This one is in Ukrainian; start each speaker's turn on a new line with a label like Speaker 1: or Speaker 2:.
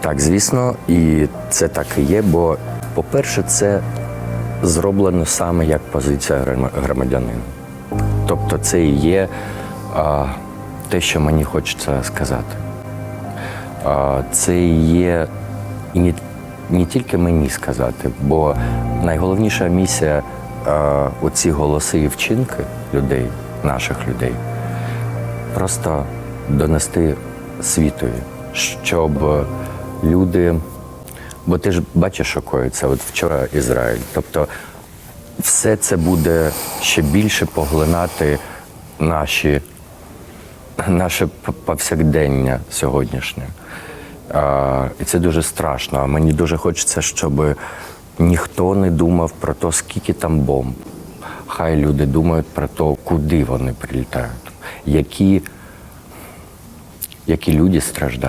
Speaker 1: Так, звісно, і це так і є, бо, по-перше, це зроблено саме як позиція громадянина. Тобто це і є а, те, що мені хочеться сказати. А, це і є і не, не тільки мені сказати, бо найголовніша місія а, оці голоси і вчинки людей, наших людей, просто донести світові, щоб люди. Бо ти ж бачиш, що коїться. От вчора Ізраїль. Тобто все це буде ще більше поглинати наші, наше повсякдення сьогоднішнє. А, і це дуже страшно. А мені дуже хочеться, щоб ніхто не думав про те, скільки там бомб. Хай люди думають про те, куди вони прилітають, які, які люди страждають.